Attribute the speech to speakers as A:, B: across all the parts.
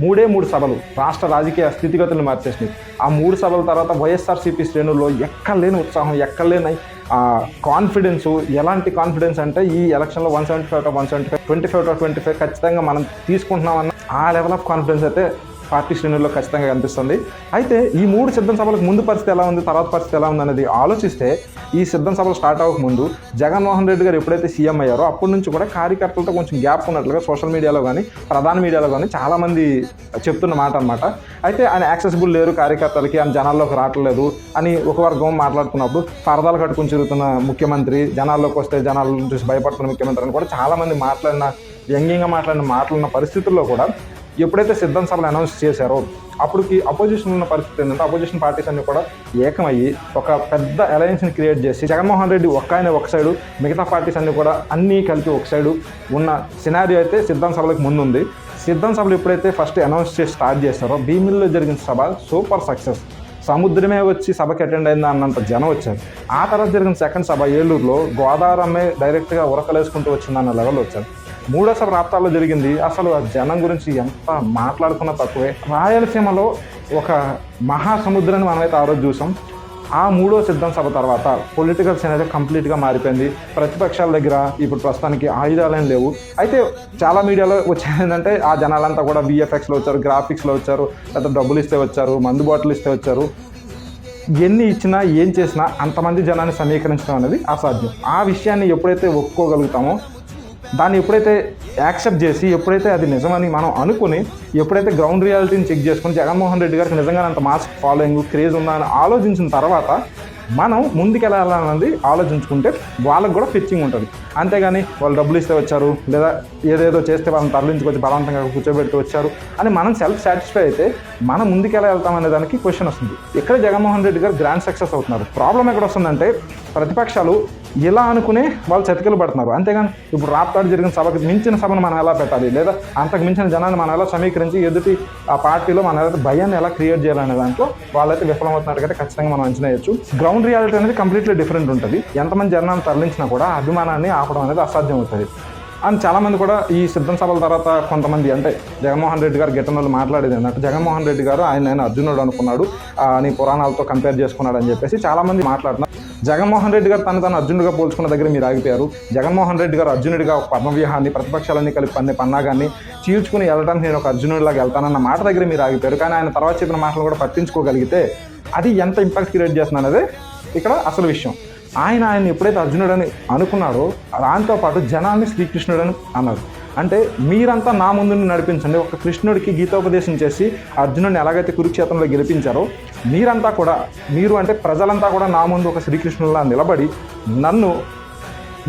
A: మూడే మూడు సభలు రాష్ట్ర రాజకీయ స్థితిగతులను మార్చేసినాయి. ఆ మూడు సభల తర్వాత వైఎస్ఆర్సీపీ శ్రేణుల్లో ఎక్కలేని ఉత్సాహం ఎక్కలేని కాన్ఫిడెన్స్ ఎలాంటి కాన్ఫిడెన్స్ అంటే ఈ ఎలక్షన్లో one seventy five one seventy five twenty five twenty five ఖచ్చితంగా మనం తీసుకుంటున్నామన్న ఆ లెవెల్ ఆఫ్ కాన్ఫిడెన్స్ అయితే పార్టీ శ్రేణుల్లో ఖచ్చితంగా కనిపిస్తుంది. అయితే ఈ మూడు సిద్ధం సభలకు ముందు పరిస్థితి ఎలా ఉంది? తర్వాత పరిస్థితి ఎలా ఉంది అనేది ఆలోచిస్తే ఈ సిద్ధం సభలు స్టార్ట్ అవ్వక ముందు జగన్మోహన్ రెడ్డి గారు ఎప్పుడైతే సీఎం అయ్యారో అప్పటి నుంచి కూడా కార్యకర్తలతో కొంచెం గ్యాప్ ఉన్నట్లుగా సోషల్ మీడియాలో కానీ ప్రధాన మీడియాలో కానీ చాలామంది చెప్తున్న మాట అనమాట అయితే ఆయన యాక్సెసిబుల్ లేరు కార్యకర్తలకి ఆయన జనాల్లోకి రావట్లేదు అని ఒక వర్గం మాట్లాడుతున్నప్పుడు పరదాలు కట్టుకుని తిరుగుతున్న ముఖ్యమంత్రి జనాల్లోకి వస్తే జనాలను చూసి భయపడుతున్న ముఖ్యమంత్రి అని కూడా చాలామంది మాట్లాడిన వ్యంగ్యంగా మాట్లాడిన మాట్లాడిన పరిస్థితుల్లో కూడా ఎప్పుడైతే సిద్ధం సభలు అనౌన్స్ చేశారో అప్పటికి అపోజిషన్ ఉన్న పరిస్థితి ఏంటంటే అపోజిషన్ పార్టీస్ అన్ని కూడా ఏకమయ్యి ఒక పెద్ద అలయన్స్ని క్రియేట్ చేసి జగన్మోహన్ రెడ్డి ఒక్క ఆయన ఒక సైడు మిగతా పార్టీస్ అన్ని కూడా అన్నీ కలిపి ఒక సైడు ఉన్న సినారియో అయితే సిద్ధం సభలకు ముందుంది. సిద్ధం సభలు ఎప్పుడైతే ఫస్ట్ అనౌన్స్ చేసి స్టార్ట్ చేశారో భీమిల్లో జరిగిన సభ సూపర్ సక్సెస్ సముద్రమే వచ్చి సభకి అటెండ్ అయిందా అన్నంత జనం వచ్చారు. ఆ తర్వాత జరిగిన సెకండ్ సభ ఏలూరులో గోదావరి అమ్మే డైరెక్ట్గా ఉరకలేసుకుంటూ వచ్చిందన్న లెవెల్ వచ్చారు. మూడో సభ జరిగింది. అసలు ఆ జనం గురించి ఎంత మాట్లాడుకున్నా తక్కువే. రాయలసీమలో ఒక మహాసముద్రాన్ని మనమైతే ఆ రోజు చూసాం. ఆ మూడో సిద్ధం సభ తర్వాత పొలిటికల్ సీన్ అయితే కంప్లీట్గా మారిపోయింది. ప్రతిపక్షాల దగ్గర ఇప్పుడు ప్రస్తుతానికి ఆయుధాలేం లేవు. అయితే చాలా మీడియాలో వచ్చేది ఏంటంటే ఆ జనాలంతా కూడా విఎఫ్ఎక్స్లో వచ్చారు గ్రాఫిక్స్లో వచ్చారు లేదా డబ్బులు ఇస్తే వచ్చారు మందు బాటిల్ ఇస్తే వచ్చారు. ఎన్ని ఇచ్చినా ఏం చేసినా అంతమంది జనాన్ని సమీకరించడం అనేది అసాధ్యం. ఆ విషయాన్ని ఎప్పుడైతే ఒప్పుకోగలుగుతామో దాన్ని ఎప్పుడైతే యాక్సెప్ట్ చేసి ఎప్పుడైతే అది నిజమని మనం అనుకుని ఎప్పుడైతే గ్రౌండ్ రియాలిటీని చెక్ చేసుకుని జగన్మోహన్ రెడ్డి గారికి నిజంగా అంత మాస్ ఫాలోయింగ్ క్రేజ్ ఉందా అని ఆలోచించిన తర్వాత మనం ముందుకెళ్ళాలన్నది ఆలోచించుకుంటే వాళ్ళకు కూడా ఫిచ్చింగ్ ఉంటుంది. అంతేగాని వాళ్ళు డబ్బులు ఇస్తే వచ్చారు లేదా ఏదేదో చేస్తే వాళ్ళని తరలించుకొచ్చి బలవంతంగా కూర్చోబెట్టి వచ్చారు అని మనం సెల్ఫ్ సాటిస్ఫై అయితే మనం ముందుకెలా వెళ్తాం అనే దానికి క్వశ్చన్ వస్తుంది. ఇక్కడ జగన్మోహన్ రెడ్డి గారు గ్రాండ్ సక్సెస్ అవుతున్నారు. ప్రాబ్లం ఎక్కడ వస్తుందంటే ప్రతిపక్షాలు ఇలా అనుకునే వాళ్ళు చతికిలు పడుతున్నారు. అంతేగాని ఇప్పుడు రాప్తాడు జరిగిన సభకు మించిన సభను మనం ఎలా పెట్టాలి? లేదా అంతకు మించిన జనాన్ని మనం ఎలా సమీకరించి ఎదుటి ఆ పార్టీలో మనం ఎలా భయాన్ని ఎలా క్రియేట్ చేయాలనే దాంట్లో వాళ్ళైతే విఫలమవుతున్నట్టుగా ఖచ్చితంగా మనం అంచనా వేయచ్చు. గ్రౌండ్ రియాలిటీ అనేది కంప్లీట్లీ డిఫరెంట్ ఉంటుంది. ఎంతమంది జనాన్ని తరలించినా కూడా అభిమానాన్ని ఆపడం అనేది అసాధ్యం అవుతుంది. అండ్ చాలామంది కూడా ఈ సిద్ధం సభల తర్వాత కొంతమంది అంటే జగన్మోహన్ రెడ్డి గారు గిట్టన వాళ్ళు మాట్లాడేది ఏంటంటే జగన్మోహన్ రెడ్డి గారు ఆయన ఆయన అర్జునుడు అనుకున్నాడు. ఆ, అని పురాణాలతో కంపేర్ చేసుకున్నాడు అని చెప్పేసి చాలామంది మాట్లాడుతున్నారు. జగన్మోహన్ రెడ్డి గారు తను తను అర్జునుడిగా పోల్చుకున్న దగ్గర మీరు ఆగిపోయారు. జగన్మోహన్ రెడ్డి గారు అర్జునుడిగా ఒక పద్మవ్యూహాన్ని ప్రతిపక్షాలన్నీ కలిపి పన్నే పన్నాగాన్ని చీల్చుకుని వెళ్ళడానికి నేను ఒక అర్జునుడిలాగా వెళ్తానన్న మాట దగ్గర మీరు ఆగిపోయారు. కానీ ఆయన తర్వాత చెప్పిన మాటలు కూడా పట్టించుకోగలిగితే అది ఎంత ఇంపాక్ట్ క్రియేట్ చేస్తుంది అనేది ఇక్కడ అసలు విషయం. ఆయన ఆయన ఎప్పుడైతే అర్జునుడని అనుకున్నాడో దాంతోపాటు జనాన్ని శ్రీకృష్ణుడని అన్నారు. అంటే మీరంతా నా ముందు నడిపించండి. ఒక కృష్ణుడికి గీతోపదేశం చేసి అర్జునుడిని ఎలాగైతే కురుక్షేత్రంలో గెలిపించారో మీరంతా కూడా మీరు అంటే ప్రజలంతా కూడా నా ముందు ఒక శ్రీకృష్ణులా నిలబడి నన్ను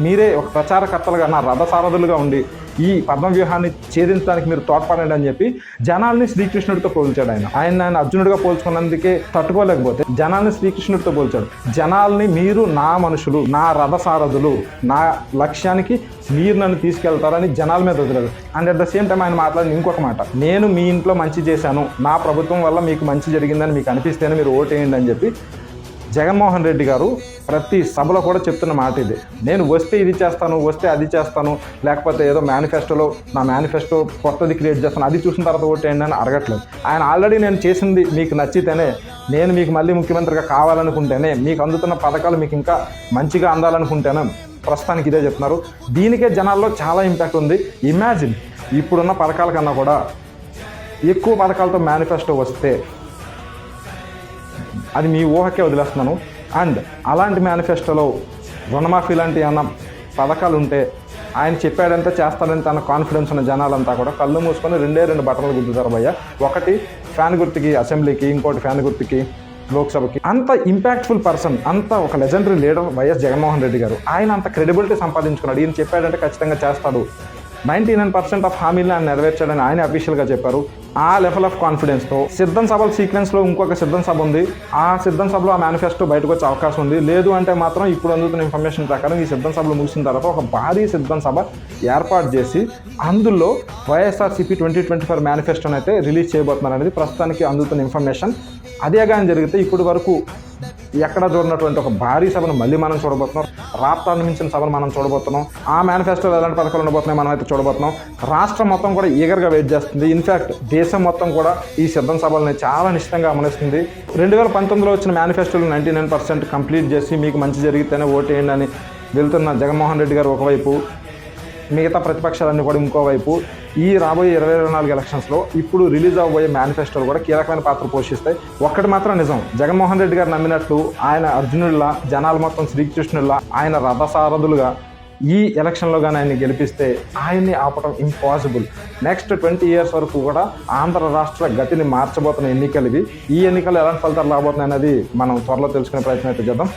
A: మీరే ఒక ప్రచారకర్తలుగా నా రథసారథులుగా ఉండి ఈ పద్మవ్యూహాన్ని ఛేదించడానికి మీరు తోడ్పడండి అని చెప్పి జనాల్ని శ్రీకృష్ణుడితో పోల్చాడు ఆయన. ఆయన ఆయన అర్జునుడిగా పోల్చుకున్నందుకే తట్టుకోలేకపోతే జనాల్ని శ్రీకృష్ణుడితో పోల్చాడు. జనాల్ని మీరు నా మనుషులు నా రథసారథులు నా లక్ష్యానికి మీరు నన్ను తీసుకెళ్తారని జనాల మీద వదిలేదు and at the same time ఆయన మాట్లాడిన ఇంకొక మాట. నేను మీ ఇంట్లో మంచి చేశాను. నా ప్రభుత్వం వల్ల మీకు మంచి జరిగిందని మీకు అనిపిస్తేనే మీరు ఓటేయండి అని చెప్పి జగన్మోహన్ రెడ్డి గారు ప్రతి సభలో కూడా చెప్తున్న మాట ఇది. నేను వస్తే ఇది చేస్తాను వస్తే అది చేస్తాను లేకపోతే ఏదో మేనిఫెస్టోలో నా మేనిఫెస్టో కొత్తది క్రియేట్ చేస్తాను అది చూసిన తర్వాత ఓటేయండి అని అడగట్లేదు. ఆయన ఆల్రెడీ నేను చేసింది మీకు నచ్చితేనే నేను మీకు మళ్ళీ ముఖ్యమంత్రిగా కావాలనుకుంటేనే మీకు అందుతున్న పథకాలు మీకు ఇంకా మంచిగా అందాలనుకుంటేనే ప్రస్తుతానికి ఇదే చెప్తున్నారు. దీనికే జనాల్లో చాలా ఇంపాక్ట్ ఉంది. ఇమాజిన్ ఇప్పుడున్న పథకాల కన్నా కూడా ఎక్కువ పథకాలతో మేనిఫెస్టో వస్తే అది మీ ఊహకే వదిలేస్తున్నాను. అండ్ అలాంటి మేనిఫెస్టోలో రుణమాఫీ లాంటి ఏమన్నా పథకాలు ఉంటే ఆయన చెప్పాడంటే చేస్తాడంటే అన్న కాన్ఫిడెన్స్ ఉన్న జనాలంతా కూడా కళ్ళు మూసుకొని రెండే రెండు బట్టలు గుద్దుతారు భయ్య. ఒకటి ఫ్యాన్ గుర్తుకి అసెంబ్లీకి ఇంకోటి ఫ్యాన్ గుర్తుకి లోక్సభకి. అంత ఇంపాక్ట్ఫుల్ పర్సన్ అంత ఒక legendary leader YS Jaganmohan Reddy garu. ఆయన అంత క్రెడిబిలిటీ సంపాదించుకున్నాడు. ఈయన చెప్పాడంటే ఖచ్చితంగా చేస్తాడు. నైంటీ నైన్ పర్సెంట్ ఆఫ్ హామీలను ఆయన నెరవేర్చాడని ఆయన అఫీషియల్గా చెప్పారు. ఆ లెవెల్ ఆఫ్ కాన్ఫిడెన్స్తో సిద్ధం సభల సీక్వెన్స్లో ఇంకొక సిద్ధం సభ ఉంది. ఆ సిద్ధం సభలో ఆ మేనిఫెస్టో బయటకు వచ్చే అవకాశం ఉంది. లేదు అంటే మాత్రం ఇప్పుడు అందుతున్న ఇన్ఫర్మేషన్ ప్రకారం ఈ సిద్ధం సభలు ముగిసిన తర్వాత ఒక భారీ సిద్ధం సభ ఏర్పాటు చేసి అందులో వైఎస్ఆర్సీపీ ట్వంటీ ట్వంటీ ఫైవ్ మేనిఫెస్టోని అయితే రిలీజ్ చేయబోతున్నారు అనేది ప్రస్తుతానికి అందుతున్న ఇన్ఫర్మేషన్ అదే కానీ జరిగితే ఇప్పటి వరకు ఎక్కడ చూడనటువంటి ఒక భారీ సభను మళ్ళీ మనం చూడబోతున్నాం. రాష్ట్రాన్ని మించిన సభను మనం చూడబోతున్నాం. ఆ మేనిఫెస్టోలో ఎలాంటి పథకాలు ఉండబోతున్నాయి మనం అయితే చూడబోతున్నాం. రాష్ట్రం మొత్తం కూడా ఈగర్గా వెయిట్ చేస్తుంది. ఇన్ఫ్యాక్ట్ దేశం మొత్తం కూడా ఈ సిద్ధం సభలని చాలా నిశ్చితంగా గమనిస్తుంది. రెండు వేల పంతొమ్మిదిలో వచ్చిన మేనిఫెస్టోలు నైంటీ నైన్ పర్సెంట్ కంప్లీట్ చేసి మీకు మంచి జరిగితేనే ఓటేయండి అని వెళ్తున్న జగన్మోహన్ రెడ్డి గారు ఒకవైపు మిగతా ప్రతిపక్షాలన్నీ కూడా ఇంకోవైపు ఈ రాబోయే ఇరవై ఇరవై నాలుగు ఎలక్షన్స్లో ఇప్పుడు రిలీజ్ అవబోయే మేనిఫెస్టోలు కూడా కీలకమైన పాత్ర పోషిస్తాయి. ఒక్కటి మాత్రం నిజం జగన్మోహన్ రెడ్డి గారు నమ్మినట్లు ఆయన అర్జునుడిలా జనాలు మొత్తం శ్రీకృష్ణుడిలా ఆయన రథసారథులుగా ఈ ఎలక్షన్లో కానీ ఆయన్ని గెలిపిస్తే ఆయన్ని ఆపటం ఇంపాసిబుల్ నెక్స్ట్ ట్వంటీ ఇయర్స్ వరకు కూడా ఆంధ్ర రాష్ట్ర గతిని మార్చబోతున్న ఎన్నికలు ఇవి. ఈ ఎన్నికలు ఎలాంటి ఫలితాలు రాబోతున్నాయి అనేది మనం త్వరలో తెలుసుకునే ప్రయత్నం అయితే చేద్దాం.